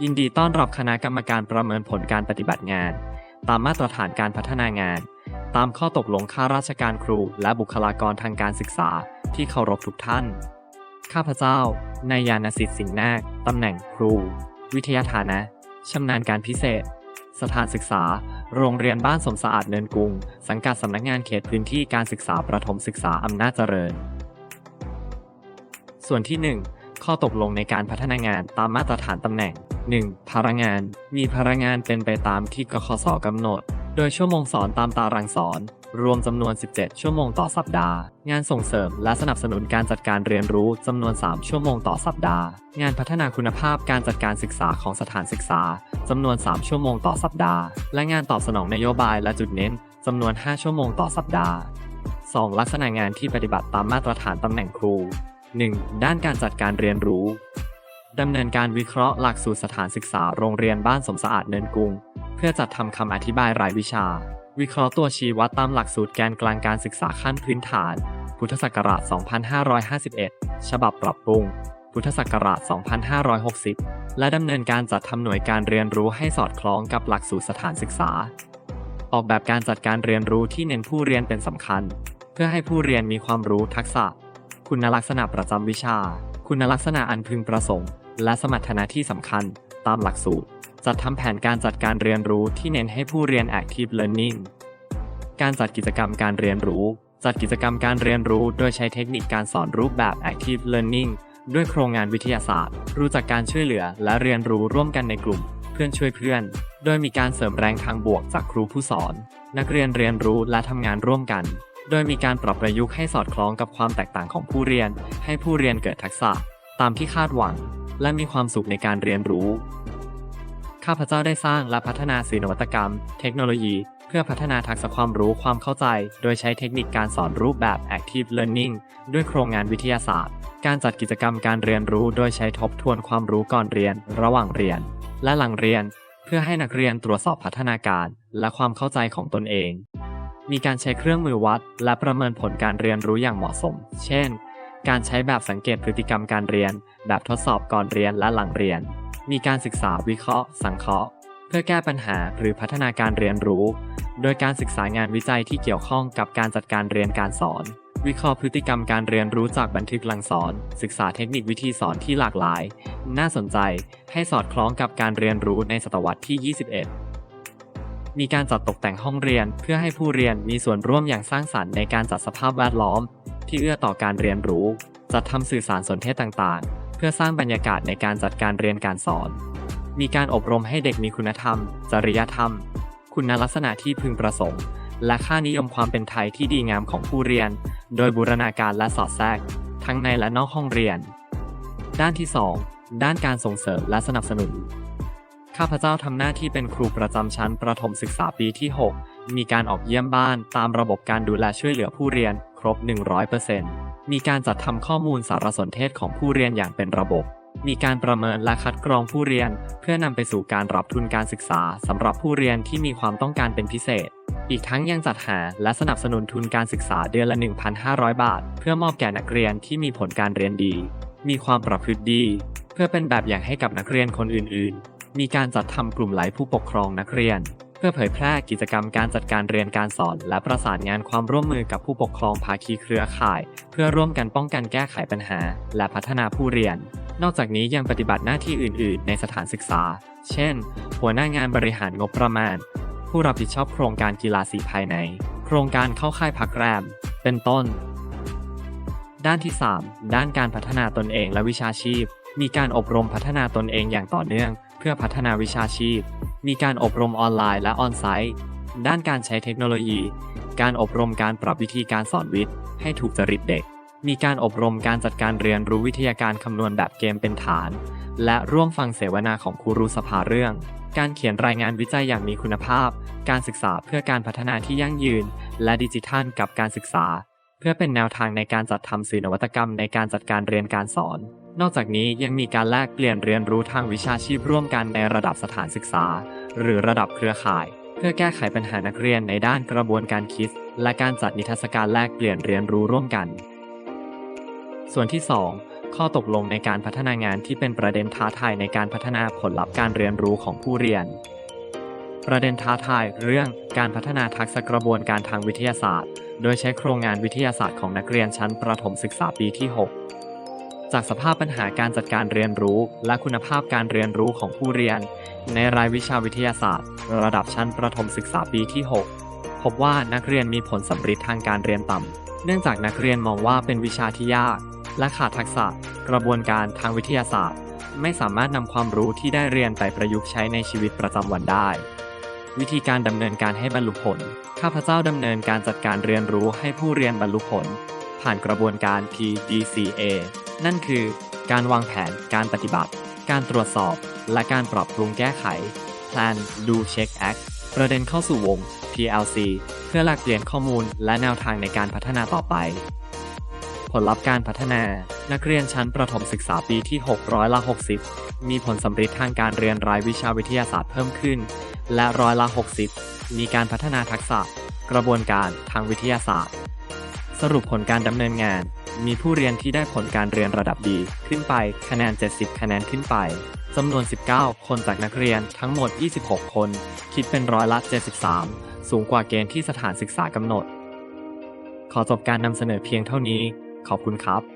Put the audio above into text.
ยินดีต้อนรับคณะกรรมการประเมินผลการปฏิบัติงาน ตามมาตรฐานการพัฒนางาน ตามข้อตกลงข้าราชการครูและบุคลากรทางการศึกษาที่เคารพทุกท่าน ข้าพเจ้านายยานสิทธิ์สิงห์นาคตำแหน่งครู วิทยาฐานะชำนาญการพิเศษ สถานศึกษา โรงเรียนบ้านสมสะอาดเนินกรุง สังกัดสำนักงานเขตพื้นที่การศึกษาประถมศึกษาอำนาจเจริญ ส่วนที่ 1 ข้อตกลงในการพัฒนางานตามมาตรฐานตำแหน่ง 1. พนักงาน มีพนักงานเป็นไปตามที่กคสกำหนด โดยชั่วโมงสอนตามตารางสอน รวมจำนวน 17 ชั่วโมงต่อสัปดาห์ งานส่งเสริมและสนับสนุนการจัดการเรียนรู้จำนวน 3 ชั่วโมงต่อสัปดาห์ งานพัฒนาคุณภาพการจัดการศึกษาของสถานศึกษาจำนวน 3 ชั่วโมงต่อสัปดาห์ และงานตอบสนองนโยบายและจุดเน้นจำนวน 5 ชั่วโมงต่อสัปดาห์ 2. ลักษณะงานที่ปฏิบัติตามมาตรฐานตำแหน่งครู 1. ด้านการจัดการเรียนรู้ ดำเนินการวิเคราะห์หลักสูตรสถานศึกษาโรงเรียนบ้านสมสะอาดเนินกรุง เพื่อจัดทำคำอธิบายรายวิชา วิเคราะห์ตัวชี้วัดตามหลักสูตรแกนกลางการศึกษาขั้นพื้นฐาน พุทธศักราช 2551 ฉบับปรับปรุง พุทธศักราช 2560 และดำเนินการจัดทำหน่วยการเรียนรู้ให้สอดคล้องกับหลักสูตรสถานศึกษา ออกแบบการจัดการเรียนรู้ที่เน้นผู้เรียนเป็นสำคัญ เพื่อให้ผู้เรียนมีความรู้ทักษะ คุณลักษณะประจำวิชา คุณลักษณะอันพึงประสงค์ และสมรรถนะที่สำคัญตามหลักสูตร จัดทำแผนการจัดการเรียนรู้ที่เน้นให้ผู้เรียน active learning การจัดกิจกรรมการเรียนรู้ จัดกิจกรรมการเรียนรู้ โดยใช้เทคนิคการสอนรูปแบบ active learning ด้วยโครงงานวิทยาศาสตร์ รู้จักการช่วยเหลือและเรียนรู้ร่วมกันในกลุ่ม เพื่อนช่วยเพื่อน โดยมีการเสริมแรงทางบวกจากครูผู้สอน นักเรียนเรียนรู้และทำงานร่วมกัน โดยมีการปรับประยุกต์ให้สอดคล้องกับความแตกต่างของผู้เรียน ให้ผู้เรียนเกิดทักษะ ตามที่คาดหวัง และมีความสุขในการเรียนรู้ ข้าพเจ้าได้สร้างและพัฒนาสื่อนวัตกรรม เทคโนโลยี เพื่อพัฒนาทักษะความรู้ความเข้าใจ โดยใช้เทคนิคการสอนรูปแบบ active learning ด้วยโครงงานวิทยาศาสตร์ การจัดกิจกรรมการเรียนรู้โดยใช้ทบทวนความรู้ก่อนเรียน ระหว่างเรียน และหลังเรียน เพื่อให้นักเรียนตรวจสอบพัฒนาการ และความเข้าใจของตนเองมีการใช้เครื่องมือวัด และประเมินผลการเรียนรู้อย่างเหมาะสม เช่น การใช้แบบสังเกตพฤติกรรมการเรียน แบบทดสอบก่อนเรียนและหลังเรียน มีการศึกษาวิเคราะห์ สังเคราะห์ เพื่อแก้ปัญหาหรือพัฒนาการเรียนรู้ โดยการศึกษางานวิจัยที่เกี่ยวข้องกับการจัดการเรียนการสอน วิเคราะห์พฤติกรรมการเรียนรู้จากบันทึกหลังสอน ศึกษาเทคนิควิธีสอนที่หลากหลาย น่าสนใจให้สอดคล้องกับการเรียนรู้ในศตวรรษที่ 21มีการจัดตกแต่งห้องเรียนเพื่อให้ผู้เรียนมีส่วนร่วมอย่างสร้างสรรค์ในการจัดสภาพแวดล้อม ที่เอื้อต่อการเรียนรู้ จัดทำสื่อสารสนเทศต่างๆ เพื่อสร้างบรรยากาศในการจัดการเรียนการสอน มีการอบรมให้เด็กมีคุณธรรม จริยธรรม คุณลักษณะที่พึงประสงค์ และค่านิยมความเป็นไทยที่ดีงามของผู้เรียน โดยบูรณาการและสอดแทรก ทั้งในและนอกห้องเรียน ด้านที่ 2 ด้านการส่งเสริมและสนับสนุนข้าพเจ้าทำหน้าที่เป็นครูประจำชั้นประถมศึกษาปีที่ 6 มีการออกเยี่ยมบ้านตามระบบการดูแลช่วยเหลือผู้เรียน ครบ 100%มีการจัดทำข้อมูลสารสนเทศของผู้เรียนอย่างเป็นระบบ มีการประเมินและคัดกรองผู้เรียน เพื่อนำไปสู่การรับทุนการศึกษาสำหรับผู้เรียนที่มีความต้องการเป็นพิเศษ อีกทั้งยังจัดหาและสนับสนุนทุนการศึกษาเดือนละ 1,500 บาท เพื่อมอบแก่นักเรียนที่มีผลการเรียนดี มีความประพฤติดี เพื่อเป็นแบบอย่างให้กับนักเรียนคนอื่น ๆ มีการจัดทำกลุ่มไลฟ์ผู้ปกครองนักเรียน พื่อเผยแพร่กิจกรรมการจัดการเรียนการสอน และประสานงานความร่วมมือกับผู้ปกครองภาคีเครือข่าย เพื่อร่วมกันป้องกันแก้ไขปัญหา และพัฒนาผู้เรียน นอกจากนี้ยังปฏิบัติหน้าที่อื่น ๆ ในสถานศึกษา เช่น หัวหน้างานบริหารงบประมาณ ผู้รับผิดชอบโครงการกีฬาสีภายใน โครงการเข้าค่ายพักแรม เป็นต้น ด้านที่ 3 ด้านการพัฒนาตนเองและวิชาชีพ มีการอบรมพัฒนาตนเองอย่างต่อเนื่อง เพื่อพัฒนาวิชาชีพ มีการอบรมออนไลน์และออนไซต์ ด้านการใช้เทคโนโลยี การอบรมการปรับวิธีการสอนวิทย์ ให้ถูกจริตเด็ก มีการอบรมการจัดการเรียนรู้วิทยาการคำนวณแบบเกมเป็นฐาน และร่วมฟังเสวนาของครูรูสภาเรื่อง การเขียนรายงานวิจัยอย่างมีคุณภาพ การศึกษาเพื่อการพัฒนาที่ยั่งยืน และดิจิทัลกับการศึกษา เพื่อเป็นแนวทางในการจัดทำสื่อนวัตกรรมในการจัดการเรียนการสอน นอกจากนี้ยังมีการแลกเปลี่ยนเรียนรู้ทางวิชาชีพร่วมกันในระดับสถานศึกษา หรือระดับเครือข่าย เพื่อแก้ไขปัญหานักเรียนในด้านกระบวนการคิด และการจัดนิทรรศการแลกเปลี่ยนเรียนรู้ร่วมกัน ส่วนที่ 2 ข้อตกลงในการพัฒนางานที่เป็นประเด็นท้าทายในการพัฒนาผลลัพธ์การเรียนรู้ของผู้เรียน ประเด็นท้าทายเรื่องการพัฒนาทักษะกระบวนการทางวิทยาศาสตร์ โดยใช้โครงงานวิทยาศาสตร์ของนักเรียนชั้นประถมศึกษาปีที่ 6 จากสภาพปัญหาการจัดการเรียนรู้ และคุณภาพการเรียนรู้ของผู้เรียน ในรายวิชาวิทยาศาสตร์ ระดับชั้นประถมศึกษาปีที่ 6 พบว่านักเรียนมีผลสัมฤทธิ์ทางการเรียนต่ำ เนื่องจากนักเรียนมองว่าเป็นวิชาที่ยาก และขาดทักษะ กระบวนการทางวิทยาศาสตร์ ไม่สามารถนำความรู้ที่ได้เรียนไปประยุกต์ใช้ในชีวิตประจำวันได้ วิธีการดำเนินการให้บรรลุผล ข้าพเจ้าดำเนินการจัดการเรียนรู้ให้ผู้เรียนบรรลุผล ผ่านกระบวนการ PDCA นั่นคือการวางแผนการปฏิบัติ การตรวจสอบ และการปรับปรุงแก้ไข Plan Do Check Act ประเด็นเข้าสู่วง PLC เพื่อแลกเปลี่ยนข้อมูลและแนวทางในการพัฒนาต่อไป ผลลัพธ์การพัฒนานักเรียนชั้นประถมศึกษาปีที่ 6 ร้อยละ 60 มีผลสำเร็จทางการเรียนรายวิชาวิทยาศาสตร์เพิ่มขึ้น และร้อยละ 60 มีการพัฒนาทักษะ กระบวนการทางวิทยาศาสตร์ สรุปผลการดำเนินงาน มีผู้เรียนที่ได้ผลการเรียนระดับดีขึ้นไปคะแนน 70 คะแนนขึ้นไปจำนวน 19 คนจากนักเรียนทั้งหมด 26 คน คิดเป็นร้อยละ 73 สูงกว่าเกณฑ์ที่สถานศึกษากำหนด ขอจบการนำเสนอเพียงเท่านี้ ขอบคุณครับ